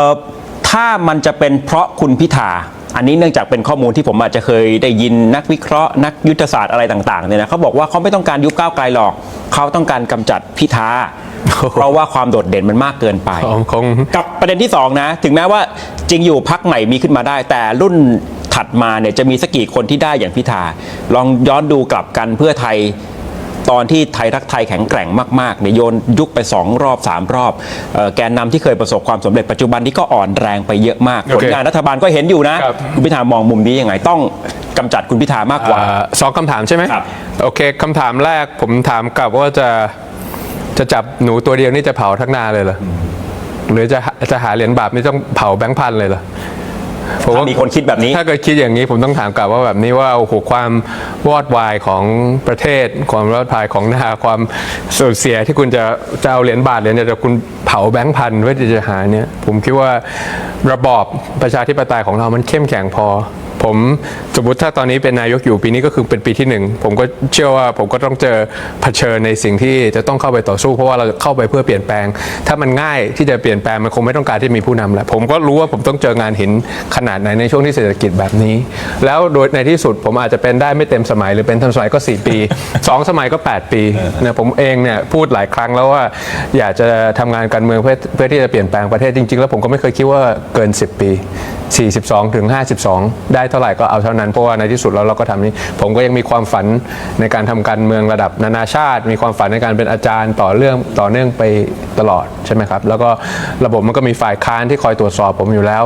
เอ่อถ้ามันจะเป็นเพราะคุณพิธาอันนี้เนื่องจากเป็นข้อมูลที่ผมอาจจะเคยได้ยินนักวิเคราะห์นักยุทธศาสตร์อะไรต่างๆเนี่ยนะเขาบอกว่าเขาไม่ต้องการยุบก้าวไกลหรอก เขาต้องการกำจัดพิธาเพราะว่าความโดดเด่นมันมากเกินไปคงคงกับประเด็นที่สองนะ ถึงแม้ว่าจริงอยู่พักใหม่มีขึ้นมาได้ แต่รุ่นถัดมาเนี่ยจะมีสักกี่คนที่ได้อย่างพิธาลองย้อนดูกลับกันเพื่อไทย ตอนที่ไทยรักไทยแข็งแกร่งมากๆเนี่ยโยนยุคไป 2 รอบ 3 รอบเอ่อแกนนำที่เคยประสบความสำเร็จปัจจุบันนี้ก็อ่อนแรงไปเยอะมากโอผลเคงานรัฐบาลก็เห็นอยู่นะครับคุณพิธามองมุมนี้ยังไงต้องกำจัดคุณพิธามากกว่าอ่าสองคำถามใช่ไหมครับโอเคคำถามแรกผมถามกลับว่าจะจะจับหนูตัวเดียวนี่จะเผาทั้งนาเลยเหรอหรือจะจะหาเหรียญบาปนี่ต้องเผาแบงค์พันเลยเหรอ ผมถ้าว่ามีคนคิดแบบนี้ ถ้าเกิดคิดอย่างนี้ผมต้องถามกลับว่าแบบนี้ว่าโอ้โหความวอดวายของประเทศ ความวอดวายของนาความสูญเสียที่คุณจะจะเอาเหรียญบาทเหรียญเนี่ยจะคุณเผาแบงค์พันไว้จะหาเนี่ยผมคิดว่าระบอบประชาธิปไตยของเรามันเข้มแข็งพอ ผมสมมติถ้าตอนนี้เป็นนายกอยู่ปีนี้ก็คือเป็นปีที่หนึ่งผมก็เชื่อว่าผมก็ต้องเจอเผชิญในสิ่งที่จะต้องเข้าไปต่อสู้เพราะว่าเราเข้าไปเพื่อเปลี่ยนแปลง ถ้ามันง่ายที่จะเปลี่ยนแปลงมันคงไม่ต้องการที่มีผู้นำแล้วผมก็รู้ว่าผมต้องเจองานหินขนาดไหนในช่วงที่เศรษฐกิจแบบนี้ แล้วโดยในที่สุดผมอาจจะเป็นได้ไม่เต็มสมัยหรือเป็นเต็มสมัยก็ 4 ปีสองสมัยก็ 8 ปีนะผมเองเนี่ยพูดหลายครั้งแล้วว่าอยากจะทำงานการเมืองเพื่อเพื่อที่จะเปลี่ยนแปลงประเทศจริง ๆ แล้วผมก็ไม่เคยคิดว่าเกิน 10 ปี 42ถึง52 ได้เท่าไหร่ก็เอาเท่านั้นเพราะว่าในที่สุดแล้วเราก็ทำนี้ ผมก็ยังมีความฝันในการทำการเมืองระดับนานาชาติ มีความฝันในการเป็นอาจารย์ต่อเรื่องต่อเนื่องไปตลอดใช่ไหมครับ แล้วก็ระบบมันก็มีฝ่ายค้านที่คอยตรวจสอบผมอยู่แล้ว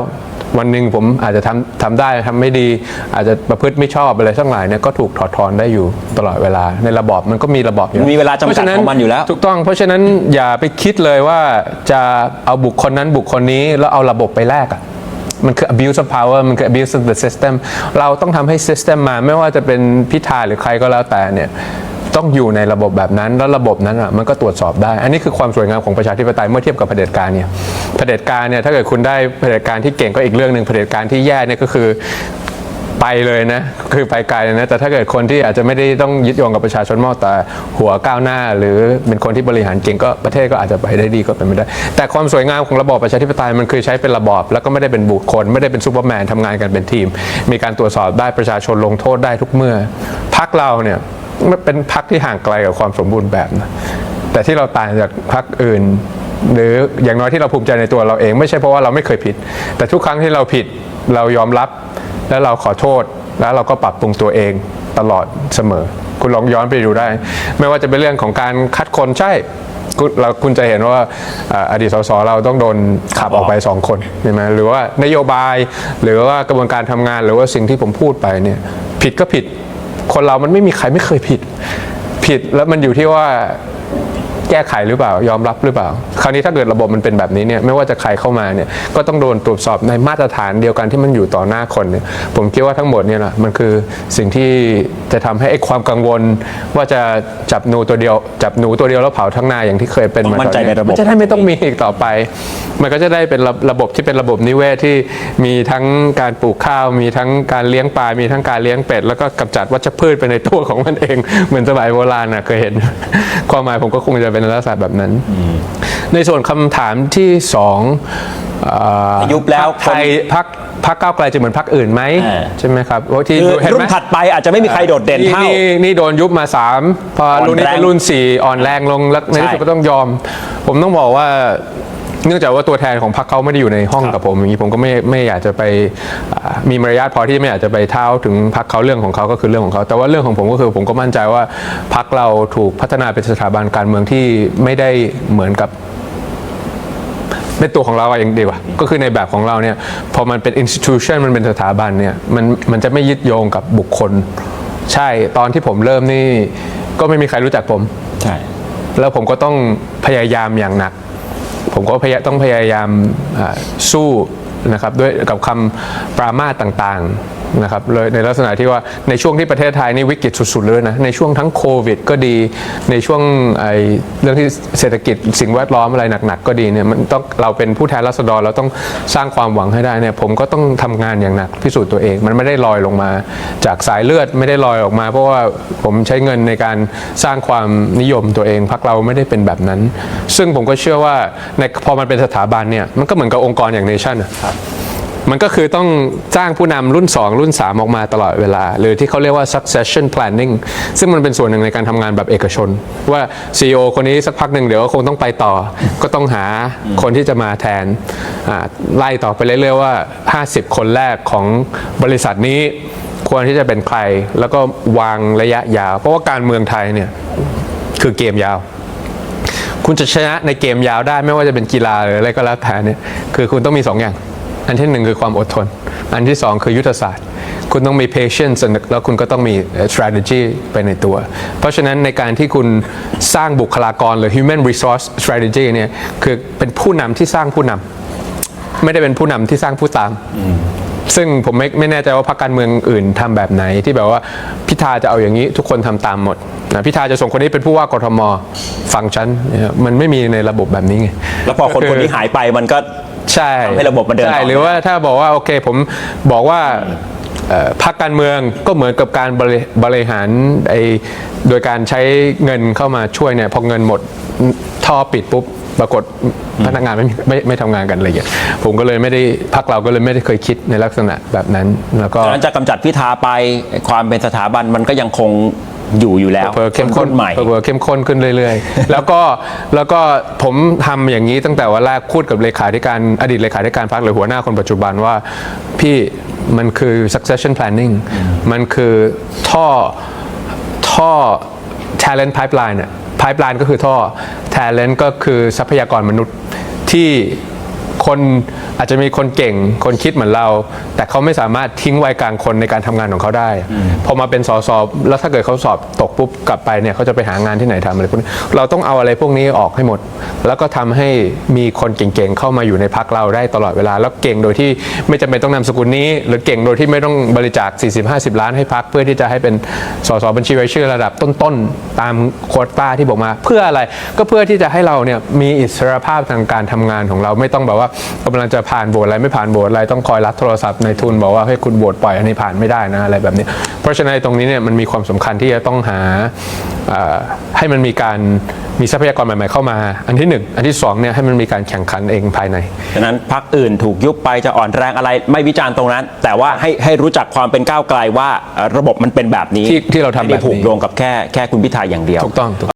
วันหนึ่งผมอาจจะทำทำได้ทำไม่ดี อาจจะประพฤติไม่ชอบอะไรทั้งหลายเนี่ยก็ถูกถอดถอนได้อยู่ตลอดเวลา ในระบอบมันก็มีระบอบอยู่มันมีเวลาจำกัดพระฉะของมันอยู่แล้วถูกต้อง เพราะฉะนั้นอย่าไปคิดเลยว่าจะเอาบุคคลนั้นบุคคลนี้แล้วเอาระบบไปแลกอะ มันคือ abuse of power มันคือ abuse of the system เราต้องทำให้ system มาไม่ว่าจะเป็นพิธาหรือใครก็แล้วแต่เนี่ยต้องอยู่ในระบบแบบนั้นแล้วระบบนั้นอะมันก็ตรวจสอบได้ อันนี้คือความสวยงามของประชาธิปไตยเมื่อเทียบกับเผด็จการเนี่ยเผด็จการเนี่ยถ้าเกิดคุณได้เผด็จการที่เก่งก็อีกเรื่องหนึ่งเผด็จการที่แย่เนี่ยก็คือ ไปเลยนะ คือไปไกลเลยนะ แต่ถ้าเกิดคนที่อาจจะไม่ได้ต้องยึดโยงกับประชาชนมากแต่หัวก้าวหน้า หรือเป็นคนที่บริหารเก่งก็ประเทศก็อาจจะไปได้ดีก็เป็นไม่ได้ แต่ความสวยงามของระบอบประชาธิปไตยมันคือใช้เป็นระบอบ แล้วก็ไม่ได้เป็นบุคคล ไม่ได้เป็นซูเปอร์แมนทำงานกันเป็นทีม มีการตรวจสอบได้ประชาชนลงโทษได้ทุกเมื่อพักเราเนี่ยมันเป็นพักที่ห่างไกลกับความสมบูรณ์แบบนะแต่ที่เราต่างจากพักอื่น หรืออย่างน้อยที่เราภูมิใจในตัวเราเอง ไม่ใช่เพราะว่าเราไม่เคยผิด แต่ทุกครั้งที่เราผิดเรายอมรับ แล้วเราขอโทษแล้วเราก็ปรับปรุงตัวเองตลอดเสมอ คุณลองย้อนไปดูได้ ไม่ว่าจะเป็นเรื่องของการคัดคนใช่คุณเราคุณจะเห็นว่าอ่าอดีตสสเราต้องโดนขับออกไปสองคนใช่ไหมหรือว่านโยบาย หรือว่ากระบวนการทำงานหรือว่าสิ่งที่ผมพูดไปเนี่ยผิดก็ผิด คนเรามันไม่มีใครไม่เคยผิด ผิดแล้วมันอยู่ที่ว่า แก้ไขหรือเปล่า ยอมรับหรือเปล่า คราวนี้ถ้าเกิดระบบมันเป็นแบบนี้เนี่ยไม่ว่าจะใครเข้ามาเนี่ยก็ต้องโดนตรวจสอบในมาตรฐานเดียวกันที่มันอยู่ต่อหน้าคนเนี่ยผมคิดว่าทั้งหมดเนี่ยนะมันคือสิ่งที่จะทำให้ไอ้ความกังวล ว่าจะจับหนูตัวเดียว จับหนูตัวเดียวแล้วเผาทั้งนาอย่างที่เคยเป็นมามั่นใจตอในระบบมันจะได้ไม่ต้องมีอีกต่อไป มันก็จะได้เป็นระระบบที่เป็นระบบนิเวศที่มีทั้งการปลูกข้าว มีทั้งการเลี้ยงปลา มีทั้งการเลี้ยงเป็ด แล้วก็กำจัดวัชพืชไปในตัวของมันเอง เหมือนสมัยโบราณนะเคยเห็น ความหมายผมก็คงจะเป็นลักษณะแบบนั้น ในส่วนคำถามที่สองอ่ายุบแล้วพรรคไทยพักพักก้าวไกลจะเหมือนพักอื่นไหมอ่าใช่ไหมครับว่าที่คือเห็นไหรุ่มนถัดไปอาจจะไม่มีใครโดดเด่นเท่านี่นี่โดนยุบมา 3 พอรุ่นนี้อ่อนแรงเป็นรุ่น 4 อ่อนแรงลงแล้วในที่สุดใช่ก็ต้องยอม ผมต้องบอกว่า เนื่องจากว่าตัวแทนของพรรคเขาไม่ได้อยู่ในห้องกับผมอย่างนี้ผมก็ไม่ไม่อยากจะไปอ่ามีมารยาทพอที่ไม่อยากจะไปเท้าถึงพรรคเขาเรื่องของเขาก็คือเรื่องของเขา แต่ว่าเรื่องของผมก็คือผมก็มั่นใจว่าพรรคเราถูกพัฒนาเป็นสถาบันการเมืองที่ไม่ได้เหมือนกับเป็นตัวของเราเองดีกว่า ก็คือในแบบของเราเนี่ยพอมันเป็น institution มันเป็นสถาบันเนี่ยมันมันจะไม่ยึดโยงกับบุคคล ใช่ตอนที่ผมเริ่มนี่ก็ไม่มีใครรู้จักผม ใช่ แล้วผมก็ต้องพยายามอย่างหนัก ผมก็พยาต้องพยายามสู้นะครับด้วยกับคำปรามาต่างๆ นะครับเลยในลักษณะที่ว่าในช่วงที่ประเทศไทยนี่วิกฤตสุดๆเลยนะ ในช่วงทั้งโควิดก็ดี ในช่วงไอเรื่องที่เศรษฐกิจสิ่งแวดล้อมอะไรหนักๆก็ดีเนี่ยมันต้องเราเป็นผู้แทนราษฎรเราต้องสร้างความหวังให้ได้เนี่ยผมก็ต้องทำงานอย่างหนักพิสูจน์ตัวเอง มันไม่ได้ลอยลงมา จากสายเลือดไม่ได้ลอยออกมา เพราะว่าผมใช้เงินในการสร้างความนิยมตัวเองพรรคเราไม่ได้เป็นแบบนั้น ซึ่งผมก็เชื่อว่าในพอมันเป็นสถาบันเนี่ยมันก็เหมือนกับองค์กรอย่างเนชั่น มันก็คือต้องจ้างผู้นำรุ่น 2 รุ่น 3 ออกมาตลอดเวลา หรือที่เขาเรียกว่า succession planning ซึ่งมันเป็นส่วนหนึ่งในการทำงานแบบเอกชน ว่า CEO คนนี้สักพักหนึ่งเดี๋ยวก็คงต้องไปต่อ ก็ต้องหาคนที่จะมาแทนไล่ต่อไปเรื่อยๆว่า 50 คนแรกของบริษัทนี้ควรที่จะเป็นใคร แล้วก็วางระยะยาว เพราะว่าการเมืองไทยเนี่ยคือเกมยาวคุณจะชนะในเกมยาวได้ไม่ว่าจะเป็นกีฬาหรืออะไรก็แล้วแต่เนี่ยคือคุณต้องมี2อย่าง อันที่หนึ่งคือความอดทน อันที่สองคือยุทธศาสตร์ คุณต้องมี patience แล้วคุณก็ต้องมี strategy ไปในตัว เพราะฉะนั้นในการที่คุณสร้างบุคลากรหรือ human resource strategy เนี่ยคือเป็นผู้นำที่สร้างผู้นำไม่ได้เป็นผู้นำที่สร้างผู้ตามซึ่งผมไม่ไม่แน่ใจว่าพรรคการเมืองอื่นทำแบบไหนที่แบบว่าพิธาจะเอาอย่างนี้ทุกคนทำตามหมดนะพิธาจะส่งคนนี้เป็นผู้ว่ากรทมฟังฉันเนี่ยมันไม่มีในระบบแบบนี้ไงแล้วพอคนคนนี้หายไปมันก็ ใช่ทำให้ระบบมันเดินใช่ต่อ หรือว่าถ้าบอกว่าโอเคผมบอกว่าเอ่อพรรคการเมืองก็เหมือนกับการบริบริหารไอ้โดยการใช้เงินเข้ามาช่วยเนี่ยพอเงินหมดท่อปิดปุ๊บปรากฏพนักงานไม่ไม่ไม่ทำงานกันอะไรอย่างเงี้ยผมก็เลยไม่ได้พักเราก็เลยไม่ได้เคยคิดในลักษณะแบบนั้นแล้วก็ฉะนั้นจะกำจัดพิธาไปความเป็นสถาบันมันก็ยังคง อยู่อยู่แล้วเพิ่มเข้มข้นรุ่ใหม่เพิ่มเข้มข้นขึ้นเรื่อยๆ แล้วก็แล้วก็ผมทำอย่างนี้ตั้งแต่วันแรกพูดกับเลขาธิการอดีตเลขาธิการพรรคหรือหัวหน้าคนปัจจุบันว่าพี่มันคือ succession planning มันคือท่อท่อ talent pipeline เนี่ย pipeline ก็คือท่อ talent ก็คือทรัพยากรมนุษย์ที่ คนอาจจะมีคนเก่งคนคิดเหมือนเรา แต่เขาไม่สามารถทิ้งวัยกลางคนในการทำงานของเขาได้ พอมาเป็นสสแล้วถ้าเกิดเขาสอบตกปุ๊บกลับไปเนี่ยเขาจะไปหางานที่ไหนทำอะไรพวกนี้เราต้องเอาอะไรพวกนี้ออกให้หมด แล้วก็ทำให้มีคนเก่งๆเข้ามาอยู่ในพักเราได้ตลอดเวลา แล้วเก่งโดยที่ไม่จำเป็นต้องนามสกุลนี้ หรือเก่งโดยที่ไม่ต้องบริจาค 40-50 ล้านให้พักเพื่อที่จะให้เป็นสสบัญชีรายชื่อระดับต้นๆตามโควต้าที่บอกมา เพื่ออะไรก็เพื่อที่จะให้เราเนี่ยมีอิสรภาพทางการทำงานของเราไม่ต้องแบบว่ากำลังจะผ่านโหวตอะไรไม่ผ่านโหวตอะไรต้องคอยรับโทรศัพท์ในทุนบอกว่าให้คุณโหวตปล่อยอันนี้ผ่านไม่ได้นะอะไรแบบนี้ เพราะฉะนั้นตรงนี้เนี่ยมันมีความสำคัญที่จะต้องหาเอ่อให้มันมีการมีทรัพยากรใหม่ๆเข้ามา อันที่หนึ่งอันที่สองเนี่ยให้มันมีการแข่งขันเองภายในฉะนั้นพักอื่นถูกยุบไปจะอ่อนแรงอะไรไม่วิจารณ์ตรงนั้น แต่ว่าให้ให้รู้จักความเป็นก้าวไกลว่าเอ่อระบบมันเป็นแบบนี้ที่ที่เราทำไม่ได้แบบนี้ผูกโยงกับแค่แค่คุณพิธาอย่างเดียวถูกต้องถูก